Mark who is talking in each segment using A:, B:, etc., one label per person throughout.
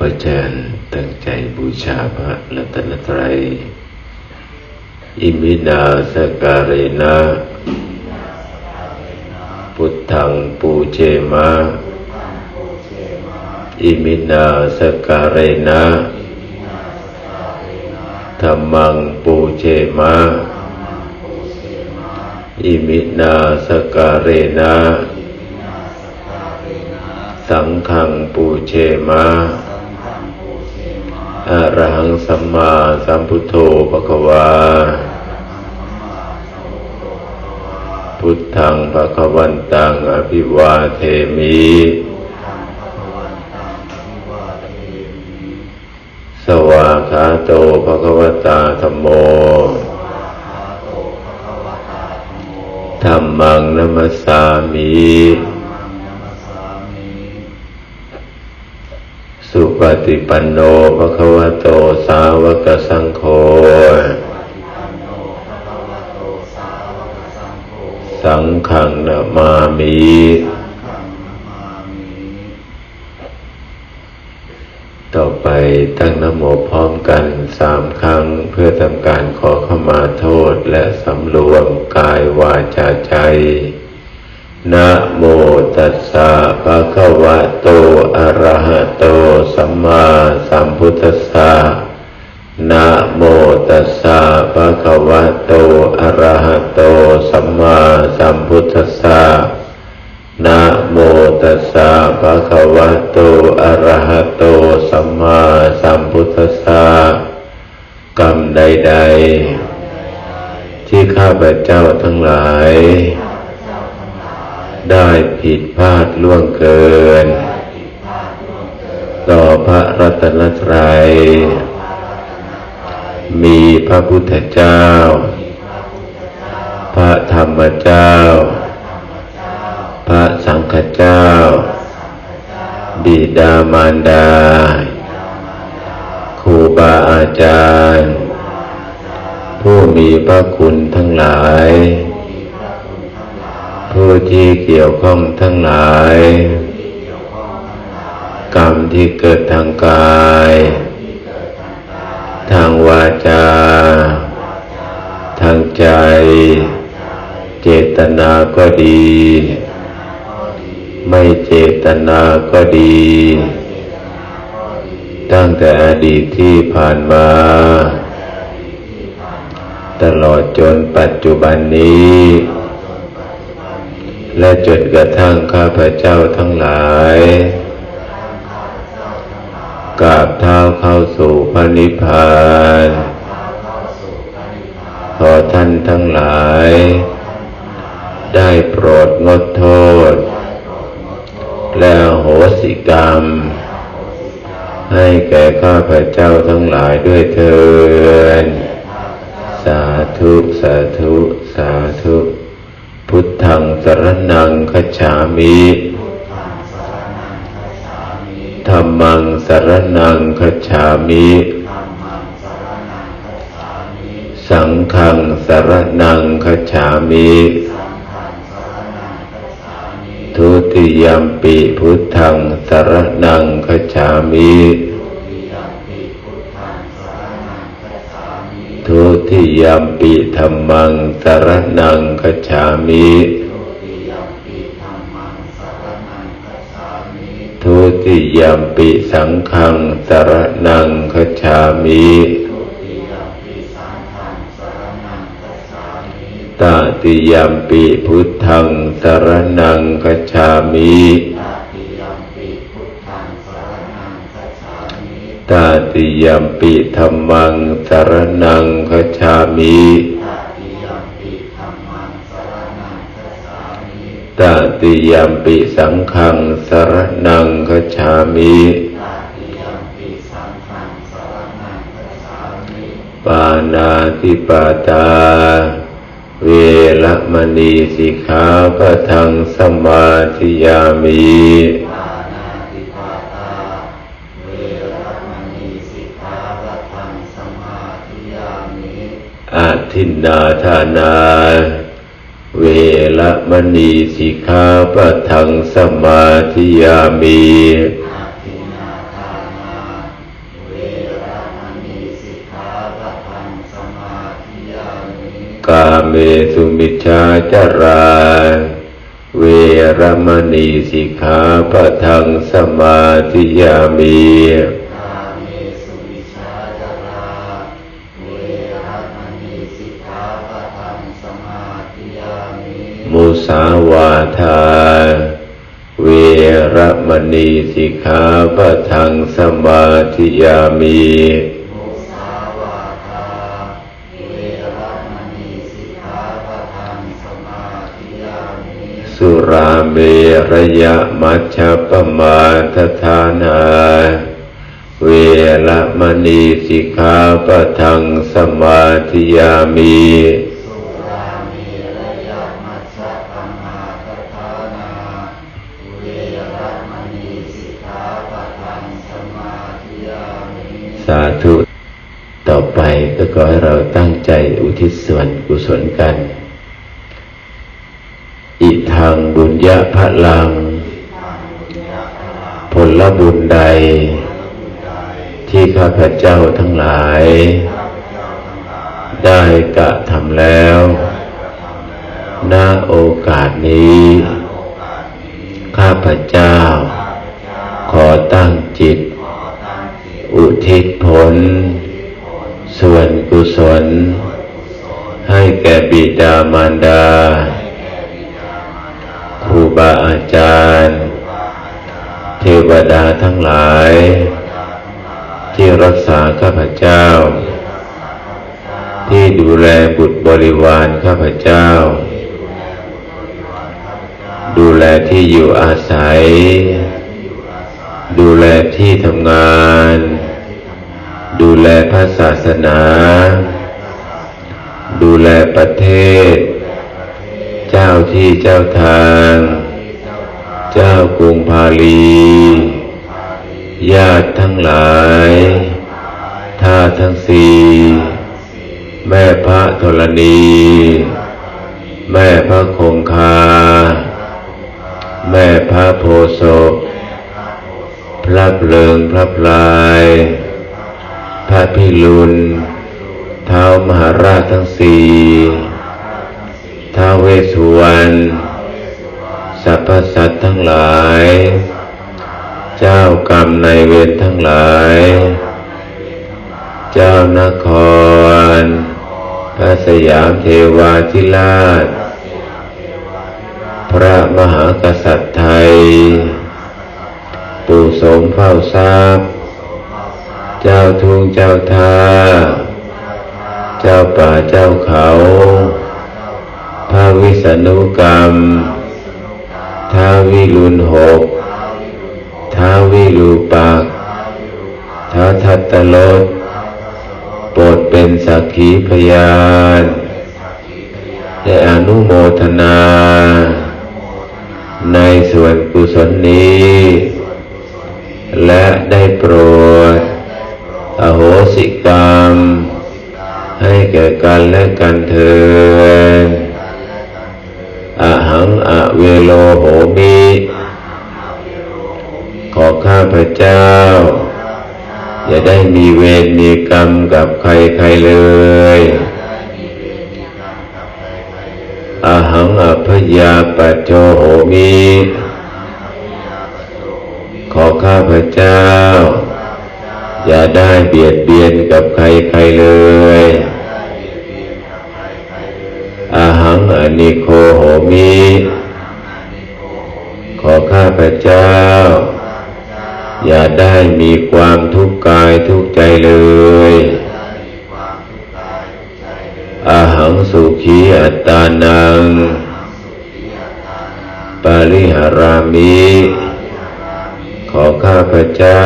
A: ขอเชิญตั้งใจบูชาพระรัตนตรัย อิมินาสการะนะ พุทธังปูเชมะ อิมินาสการะนะธรรมังปูเชมะ อิมินาสการะนะ สังฆังปูเชมะ อะระหังสัมมาสัมพุทโธปะคะวา พุทธังภะคะวันตังอภิวาเทมิสวาคาโตภะคะวตาธัมโมธัมมังนัมสสามิ สุปฏิปันโนภะคะวโตสาวกสังโฆ สังฆังนามามิต่อไปตั้งนโมพร้อมกันสามครั้งเพื่อทำการขอเข้ามาโทษและสำรวมกายวาจาใจนะโมตัส ภะควะโตอะระหะโตสัมมาสัมพุทธัสสะนะโมตัสสะภะคะวะโตอะระหะโตสัมมาสัมพุทธัสสะนะโมตัสสะภะคะวะโตอะระหะโตสัมมาสัมพุทธัสสะกรรมใด ๆ ที่ข้าพเจ้าทั้งหลาย พลาดล่วงเกิน ต่อพระรัตนตรัย มีพระพุทธเจ้า พระธรรมเจ้า พระสังฆเจ้า บิดามารดา ครูบาอาจารย์ ผู้มีพระคุณทั้งหลาย ผู้ที่เกี่ยวข้องทั้งหลาย กรรมที่เกิดทางกาย ทางวาจา ทางใจ เจตนาก็ดี ไม่เจตนาก็ดี ตั้งแต่อดีตที่ผ่านมา ตลอดจนปัจจุบันนี้ และจนกระทั่งข้าพเจ้าทั้งหลายกราบเท้าเข้าสู่พระนิพพานขอท่านทั้งหลาย ได้โปรดงดโทษ และโหสิกรรม ให้แก่ข้าพเจ้าทั้งหลายด้วยเถิดสาธุ สาธุ สาธุ พุทธังสรนังคัจฉามิธรรมังสรนังคัจฉามิ สังฆังสรนังคัจฉามิ ทุติยมปิพุทธังสรนังคัจฉามิ ทุติยมปิธรรมังสารนังคัจฉามิทุติยมปิสังฆังสารนังคัจฉามิตติยมปิพุทธังสารนังคัจฉามิ ตาติยมปิธรรมังสารนังคัจามิตาติยมปิสังฆังสารนังคัจามิปานาติปาตา เวละมณีสิกขาปะทังสมาธิยามิ ทินนาทานา เวรมณีสิกขาปะทังสมาธิยามี
B: กา
A: เมสุมิชาจารา เวรมณีสิกขาปะทังสมาธิยามี สาวาทา เวรมณีสิกขาปะทังสมาธิยามีสุราเมระยะมัชฌะปมาทฐานา เวรมณีสิกขาปะทังสมาธิยามี ไปก็ขอให้เราตั้งใจอุทิศส่วนกุศลกัน อิทางบุญญาพะลัง ผลบุญใด ที่ข้าพเจ้าทั้งหลาย ได้กระทำแล้วณโอกาสนี้ ข้าพเจ้า ขอตั้งจิต อุทิศผล ส่วนกุศล ให้แก่บิดามารดาครูบาอาจารย์ เทวดาทั้งหลาย ที่รักษาข้าพเจ้า ที่ดูแลบุตรบริวารข้าพเจ้า ดูแลที่อยู่อาศัย ดูแลที่ทำงาน ดูแลพระศาสนา ดูแลประเทศ เจ้าที่เจ้าทาง เจ้ากรุงพาลีญาติทั้งหลายท่าทั้งสี่แม่พระธรณี แม่พระคงคา แม่พระโพศพพระเพลิงพระพลายพ ระพิรุณเท้ามหาราชทั้งสี่ท้าวเวสสุวรรณสรรพสัตว์ทั้งหลาย เจ้ากรรมในเวรทั้งหลาย เจ้านคร พระสยามเทวาธิราช พระมหากษัตริย์ไทย ปู่สมเฝ้าทรัพย์ เจ้าทุ่งเจ้าท่า เจ้าป่าเจ้าเขาพระวิษณุกรรมท้าวิรุณหกท้าวิรูปักท้าทัตตลดโปรดเป็นสักขีพยานและอนุโมทนา ในส่วนกุศลนี้ และได้โปรด อโหสิกรรม ให้ แก่กันและกันเถิดอหังอะเวโลโหมิ ขอข้าพเจ้า อย่าได้มีเวรมีกรรมกับใครใครเลยอหังอพยาปัจโจโหมิ ขอข้าพเจ้า อย่าได้เบียดเบียนกับใครใครเลย นิโคโหมิ ขอข้าพเจ้า อย่าได้มีความทุกข์กายทุกใจเลย อาหังสุขีอัตตานัง ปาริหารามิ ขอข้าพเจ้า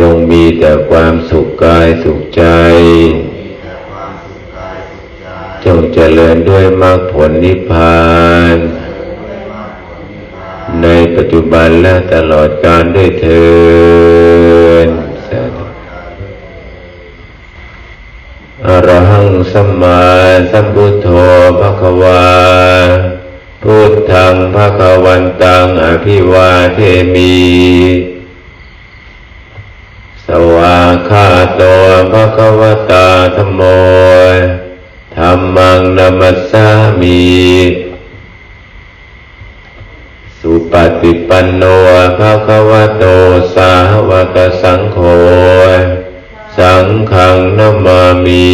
A: จงมีแต่ความสุขกายสุขใจ จงเจริญด้วยมรรคผลนิพพาน ในปัจจุบันและตลอดกาลด้วยเถิดอรหังสัมมาสัมพุทโธภะคะวาพุทธังภะคะวันตังอภิวาเทมิสวาคาโตภะคะวตาธโม มมันมัสสามิสุปฏิปันโนภะคะวะโตสาวกสังโฆสังฆังนามามี